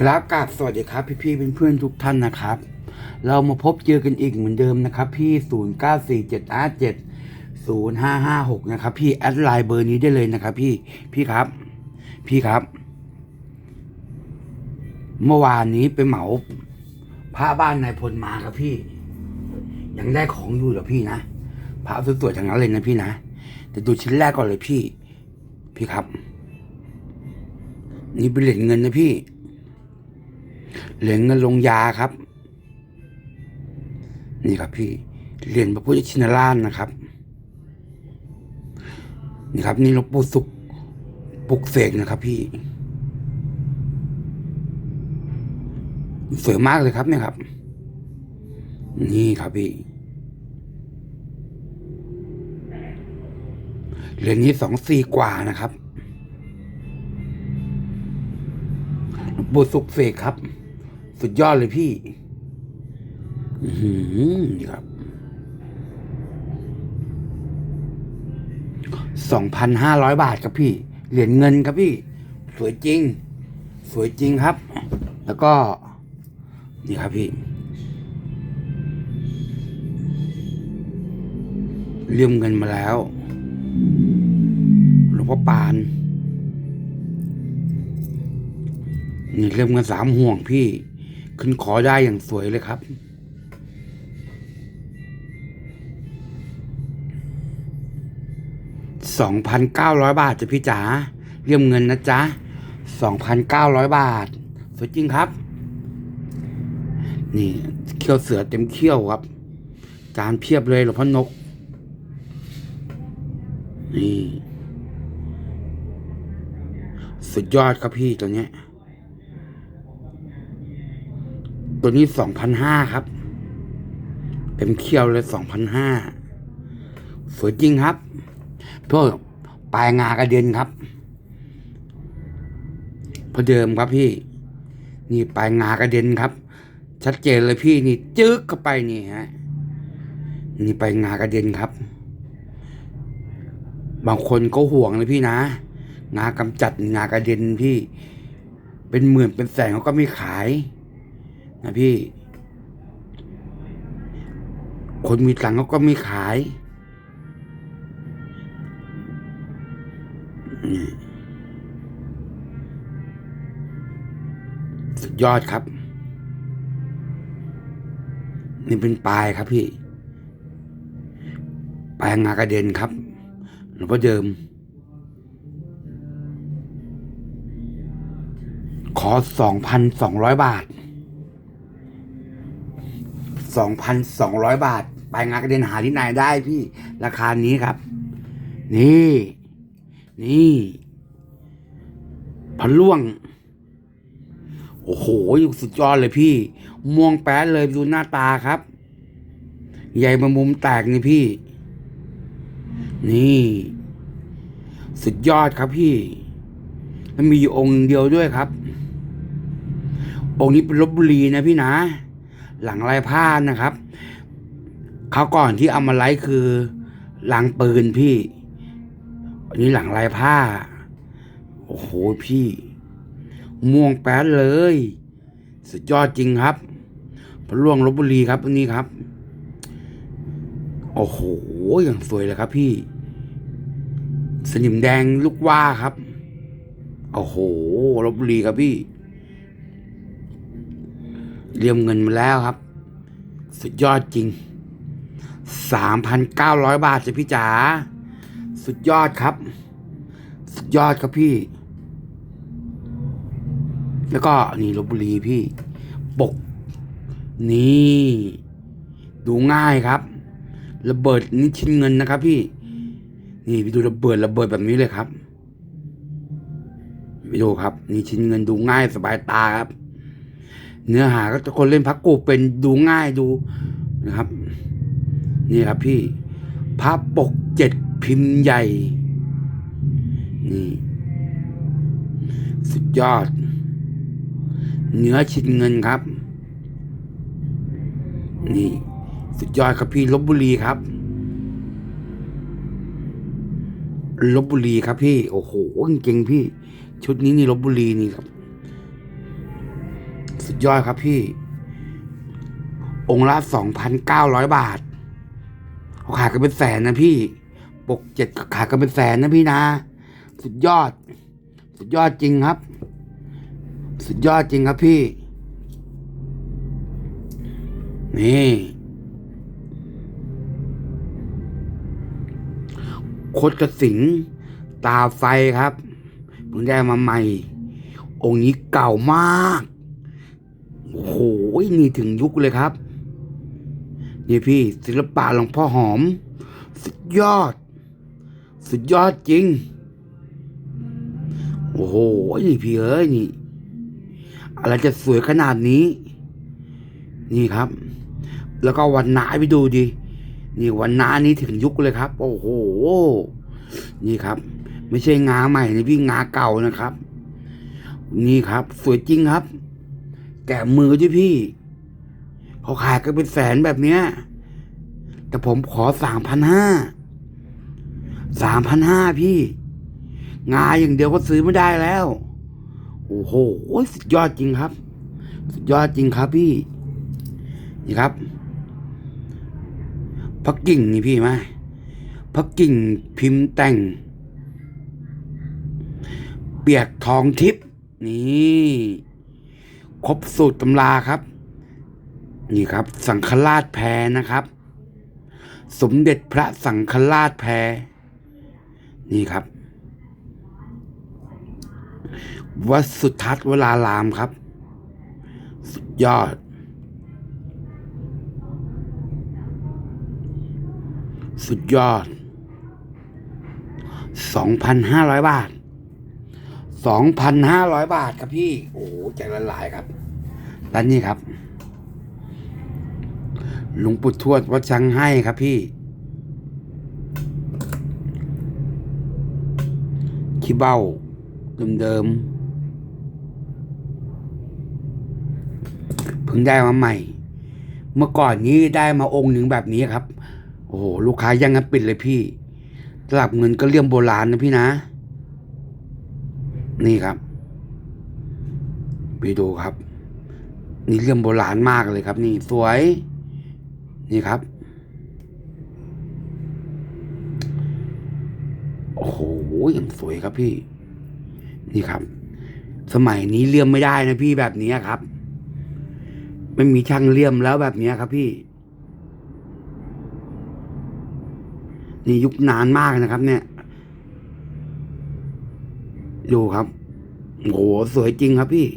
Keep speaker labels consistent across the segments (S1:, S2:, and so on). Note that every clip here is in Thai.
S1: ครับกาบสวัสดีครับพี่พี่ๆเพื่อนๆทุกท่านนะครับ เรามาพบเจอกันอีกเหมือนเดิมนะครับพี่ 0 9 4 7 5 7 0 5 5 6 นะครับ พี่แอดไลน์เบอร์นี้ได้เลยนะครับ พี่พี่ครับ พี่ครับ เมื่อวานนี้ไปเหมาพระบ้านนายพลมาครับพี่ ยังได้ของอยู่เหรอพี่นะพระสวยๆทั้งนั้นเลยนะพี่นะแต่ดูชิ้นแรกก่อนเลยพี่ พี่ครับ นี่เป็นเหรียญเงินนะพี่ เหรียญเงินลงยาครับ นี่ครับพี่เหรียญพระพุทธชินราชนะครับ นี่ครับ นี่หลวงปู่สุขปลุกเสกนะครับ พี่ สวยมากเลยครับเนี่ยครับ นี่ครับพี่เหรียญนี้สองสี่กว่านะครับหลวงปู่สุขเสกครับ สุดยอดเลยพี่หือนี่ครับสองพันห้าร้อยบาทครับพี่ เหรียญเงินครับพี่ สวยจริง สวยจริงครับ แล้วก็ นี่ครับพี่เลี่ยมเงินมาแล้วหลวงพ่อปาน นี่เล่มเงินสามห่วงพี่ ขึ้นขอได้อย่างสวยเลยครับ สองพันเก้าร้อยบาทจ้ะพี่จ๋าเลี่ยมเงินนะจ๊ะสองพันเก้าร้อยบาท สวยจริงครับ นี่เขี้ยวเสือเต็มเขี้ยวครับ จานเพียบเลยหลวงพ่อนก นี่ สุดยอดครับพี่ตัวเนี้ย ตัวนี้สองพันห้าครับ เป็นเขี้ยวเลยสองพันห้าสวยจริงครับเพื่อปลายงากระเด็นครับพอเดิมครับพี่ นี่ปลายงากระเด็นครับ ชัดเจนเลยพี่นี่จึ๊กเข้าไปนี่ฮะนี่ปลายงากระเด็นครับ บางคนก็ห่วงเลยพี่นะ งากำจัดงากระเด็นพี่ เป็นหมื่นเป็นแสนเขาก็ไม่ขาย นะพี่ คนมีตังค์เขาก็ไม่ขาย สุดยอดครับ นี่เป็นปลายครับพี่ ปลายงากระเด็นครับหลวงพ่อเดิม ขอสองพันสองร้อยบาท สองพันสองร้อยบาท ไปงานกระเด็นหาที่ไหนได้พี่ ราคานี้ครับ นี่ นี่พันล่วง โอ้โหสุดยอดเลยพี่ ม่วงแป๊ดเลยดูหน้าตาครับ ใหญ่มามุมแตกนี่พี่ นี่ สุดยอดครับพี่แล้วมีอยู่องค์เดียวด้วยครับ องค์นี้เป็นลบบุรีนะพี่นะ หลังลายผ้านะครับเขาก่อนที่เอามาไลฟ์คือหลังปืนพี่ อันนี้หลังลายผ้า โอ้โหพี่ ม่วงแป๊ดเลย สุดยอดจริงครับพระล่วงลบบุรีครับอันนี้ครับ โอ้โหอย่างสวยเลยครับพี่ สนิมแดงลูกว่าครับ โอ้โหลบบุรีครับพี่ เรียมเงินมาแล้วครับ สุดยอดจริงสามพันเก้าร้อยบาทจ้ะพี่จ๋า สุดยอดครับ สุดยอดครับพี่ แล้วก็นี่ลบบุรีพี่ ปก นี่ ดูง่ายครับ ระเบิดนี่ชิ้นเงินนะครับพี่ นี่ไปดูระเบิดระเบิดแบบนี้เลยครับไปดูครับ นี่ชิ้นเงินดูง่ายสบายตาครับ เนื้อหาก็คนเล่นพักกูเป็นดูง่ายดูนะครับ นี่ครับพี่ภาพปกเจ็ดพิมพ์ใหญ่ นี่สุดยอด เนื้อชิ้นเงินครับ นี่ สุดยอดครับพี่ลบบุรีครับลบบุรีครับพี่ โอ้โหจริงๆพี่ ชุดนี้นี่ลบบุรีนี่ครับ ดยอดครับพี่ องค์ละสองพันเก้าร้อยบาทเขาขายกันเป็นแสนนะพี่ ปกเจ็ดขายกันเป็นแสนนะพี่นะ สุดยอด สุดยอดจริงครับ สุดยอดจริงครับพี่ นี่โคตรกระสิงตาไฟครับเพิ่งได้มาใหม่ องค์นี้เก่ามาก โอ้โหนี่ถึงยุคเลยครับ นี่พี่ศิลปะหลวงพ่อหอม สุดยอด สุดยอดจริง โอ้โหนี่พี่เอ้ยนี่ อะไรจะสวยขนาดนี้ นี่ครับ แล้วก็วันนาไปดูดิ นี่วันนานี้ถึงยุคเลยครับ โอ้โห นี่ครับ ไม่ใช่งาใหม่นะพี่งาเก่านะครับ นี่ครับ สวยจริงครับ แกะมือด้วยพี่เขาขายกันเป็นแสนแบบเนี้ย แต่ผมขอสามพันห้าสามพันห้าพี่ งาอย่างเดียวก็ซื้อไม่ได้แล้ว โอ้โหสุดยอดจริงครับ สุดยอดจริงครับพี่ นี่ครับพักกิ่งนี่พี่ไหมพักกิ่งพิมพ์แต่ง เปียกทองทิพย์นี่ ครบสูตรตำราครับ นี่ครับ สังฆราชแพรนะครับ สมเด็จพระสังฆราชแพรนี่ครับ วัดสุทัศน์เวลารามครับ สุดยอด สุดยอดสองพันห้าร้อยบาท สองพันห้าร้อยบาทครับพี่ โอ้โหใจละลายครับด้านนี้ครับ หลวงปู่ทวดวัดชังให้ครับพี่ ขี้เบ้า เดิมๆเพิ่งได้มาใหม่ เมื่อก่อนนี้ได้มาองค์หนึ่งแบบนี้ครับ โอ้โห ลูกค้ายังกันปิดเลยพี่ตลับเงินก็เลี่ยมโบราณนะพี่นะ นี่ครับไปดูครับ นี่เลี่ยมโบราณมากเลยครับ นี่สวย นี่ครับ โอ้โหอยังสวยครับพี่ นี่ครับ สมัยนี้เลี่ยมไม่ได้นะพี่แบบนี้ครับ ไม่มีช่างเลี่ยมแล้วแบบนี้ครับพี่ นี่ยุคนานมากนะครับ เนี่ย ดูครับโหสวยจริงครับพี่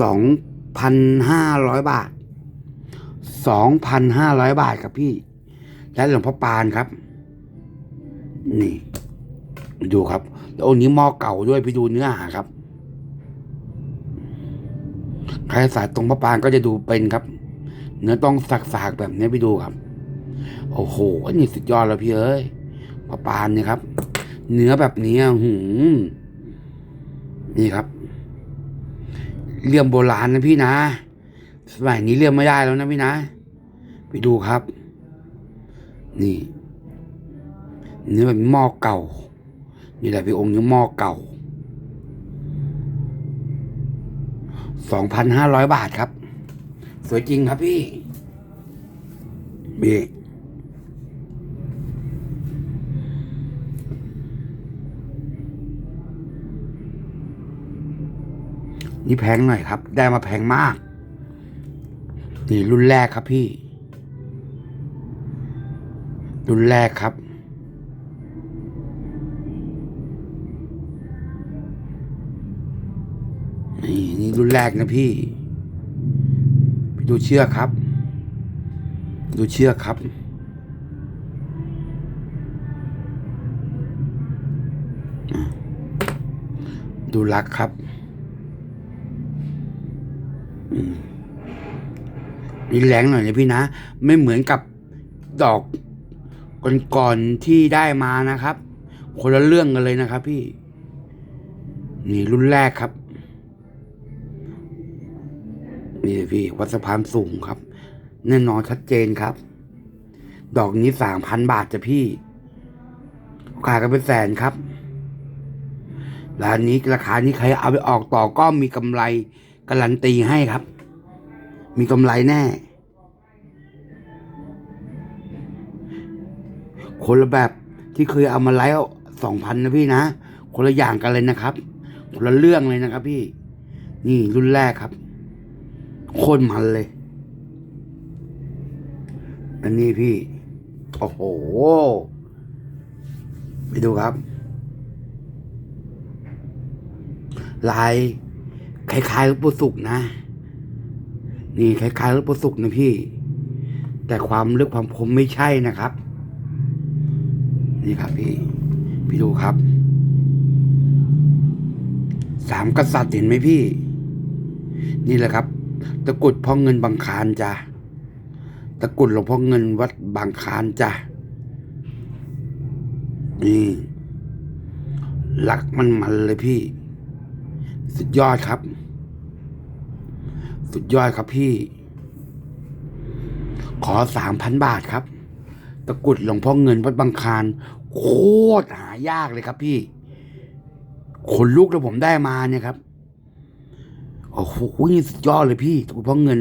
S1: สองพันห้าร้อยบาทสองพันห้าร้อยบาทครับพี่ และหลวงพ่อปานครับ นี่ ดูครับแล้วองค์นี้หม้อเก่าด้วยไปดูเนื้อหาครับ ใครสายตรงพระปานก็จะดูเป็นครับ เนื้อต้องสักๆแบบนี้ไปดูครับ โอ้โหอันนี้สุดยอดแล้วพี่เอ้ยพระปานเนี่ยครับ เนื้อแบบนี้หืมนี่ครับเลี่ยมโบราณนะพี่นะสมัยนี้เลี่ยมไม่ได้แล้วนะพี่นะ ไปดูครับ นี่เนื้อแบบหม้อเก่า นี่แหละพี่องค์เนื้อหม้อเก่าสองพันห้าร้อยบาทครับ สวยจริงครับพี่บี นี่แพงหน่อยครับ ได้มาแพงมาก นี่รุ่นแรกครับพี่ รุ่นแรกครับ นี่นี่รุ่นแรกนะพี่ไปดูเชือกครับ ดูเชือกครับดูลักครับ นี่แรงหน่อยนะพี่นะ ไม่เหมือนกับดอกก่อนๆที่ได้มานะครับ คนละเรื่องกันเลยนะครับ พี่ นี่รุ่นแรกครับ นี่พี่ วัดสะพานสูงครับ แน่นอนชัดเจนครับ ดอกนี้สามพันบาทจะพี่ขายกันเป็นแสนครับร้านนี้ราคานี้ใครเอาไปออกต่อก็มีกำไร การันตีให้ครับ มีกำไรแน่ คนละแบบที่เคยเอามาไลฟ์สองพันนะพี่นะ คนละอย่างกันเลยนะครับ คนละเรื่องเลยนะครับพี่ นี่รุ่นแรกครับ โคตรมันเลย อันนี้พี่ โอ้โห ไปดูครับลาย คล้ายๆลูกปุสุกนะ นี่คล้ายๆลูกปุสุกนะพี่ แต่ความลึกความคมไม่ใช่นะครับ นี่ครับพี่ พี่ดูครับ สามกษัตริย์เห็นไหมพี่ นี่แหละครับ ตะกุดพ่อเงินบางคารจ้ะตะกุดหลวงพ่อเงินวัดบางคารจ้ะนี่รักมันมันเลยพี่ สุดยอดครับ สุดยอดครับพี่ ขอสามพันบาทครับ ตะกรุดหลวงพ่อเงินวัดบางคารโคตรหายากเลยครับพี่ขนลุกแล้วผมได้มาเนี่ยครับโอ้โหสุดยอดเลยพี่ตะกรุดพ่อเงิน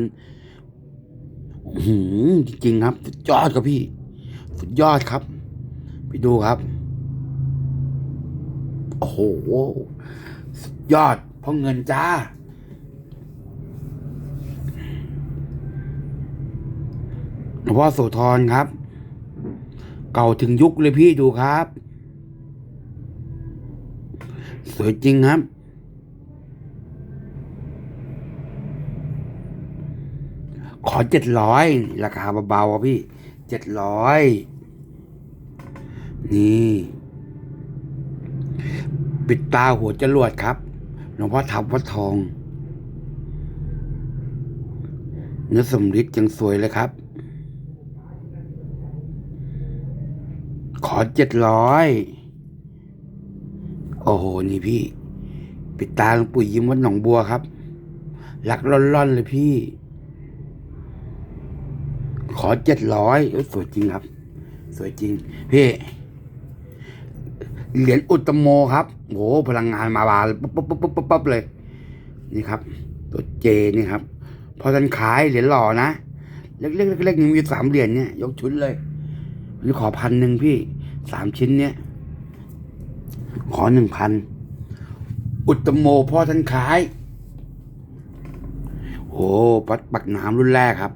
S1: หืจริงๆครับ สุดยอดครับพี่ สุดยอดครับไปดูครับโอ้โหสุดยอดพ่อเงินจ้า หลวงพ่อโสธรครับ เก่าถึงยุคเลยพี่ดูครับ สวยจริงครับขอเจ็ดร้อยราคาเบาๆอะพี่เจ็ดร้อยนี่ ปิดตาหัวจรวดครับหลวงพ่อทับวัดทอง เนื้อสำริดยังสวยเลยครับ อเจ็ดร้อยโอ้โห นี่พี่ ปิดตาหลวงปู่ยิ้มวัดหนองบัวครับรักร่อนๆเลยพี่ ขอเจ็ดร้อยสวยจริงครับ สวยจริง พี่เหรียญอุตโมครับโหพลังงานมาบาลปุ๊บปุ๊บปุ๊บปุ๊บปุ๊บเลย นี่ครับ ตัวเจนี่ครับ พอท่านขายเหรียญหล่อนะ เล็กๆเล็กๆนี่มีสามเหรียญเนี่ย ยกชุดเลยนนี้ขอพันหนึ่งพี่ สามชิ้นเนี่ยขอหนึ่งพัน อุตตโมพ่อท่านขาย โอ้ปัดปักน้ำรุ่นแรกครับ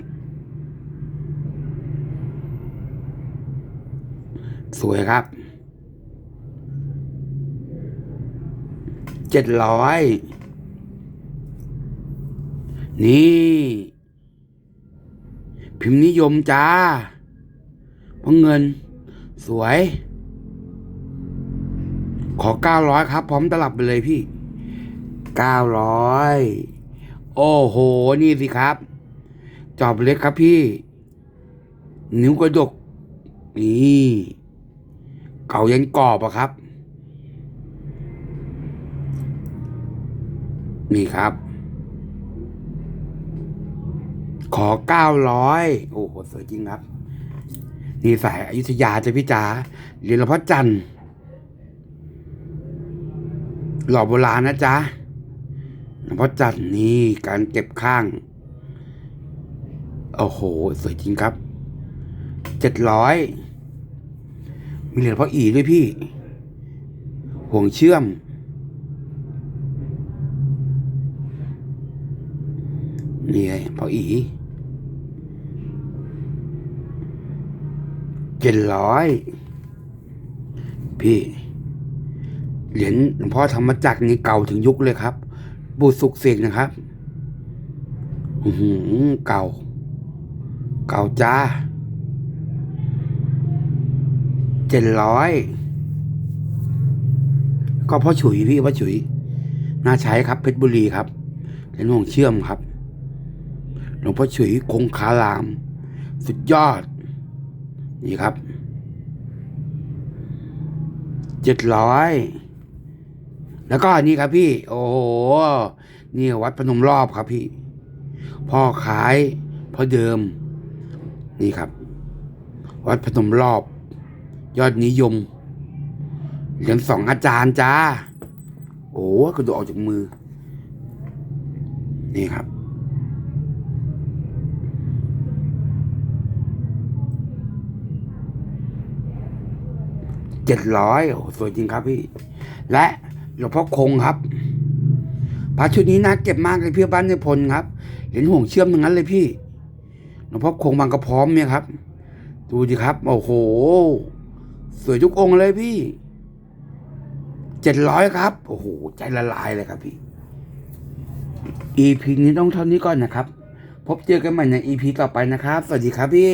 S1: สวยครับ เจ็ดร้อย นี่ พิมพ์นิยมจ้าเพราะเงิน สวย ขอเก้าร้อยครับ พร้อมตลับไปเลยพี่เก้าร้อยโอ้โห นี่สิครับ จอบเล็กครับพี่ นิ้วกระดก นี่เก่ายันกรอบอะครับ นี่ครับ ขอเก้าร้อยโอ้โห สวยจริงครับ นี่สายอยุธยาจะพี่จ๋าเรียนหลวงพ่อจันทร์หล่อโบราณนะจ๊ะหลวงพ่อจันทร์นี่การเก็บข้าง โอ้โห สวยจริงครับ เจ็ดร้อย มีเหรียญพ่ออีด้วยพี่ ห่วงเชื่อม นี่ไงพ่ออี เจ็ดร้อยพี่ เหรียญหลวงพ่อธรรมจักรนี่เก่าถึงยุคเลยครับ บูสุกเสกนะครับอหือเก่า เก่าจ้าเจ็ดร้อยก็พ่อฉุยพี่พ่อฉุย น่าใช้ครับ เพชรบุรีครับเหรียญห่วงเชื่อมครับหลวงพ่อฉุยคงคาราม สุดยอด นี่ครับเจ็ดร้อยแล้วก็นนี้ครับพี่ โอ้โห นี่วัดพนมรอบครับพี่ พ่อขายพ่อเดิม นี่ครับ วัดพนมรอบ ยอดนิยมเหรียญสองอาจารย์จ้า โอ้อ้กระโดดออกจากมือ นี่ครับ เจ็ดร้อยโอ้โหสวยจริงครับพี่ และหลวงพ่อคงครับพระชุดนี้นะเก็บมากเลยพี่บ้านในพลครับ เห็นห่วงเชื่อมอย่างนั้นเลยพี่หลวงพ่อคงบางกระพร้อมเนี่ยครับ ดูดิครับ โอ้โห สวยทุกองค์เลยพี่เจ็ดร้อยครับ โอ้โห ใจละลายเลยครับพี่ EP นี้ต้องเท่านี้ก่อนนะครับ พบเจอกันใหม่ใน EP ต่อไปนะครับ สวัสดีครับพี่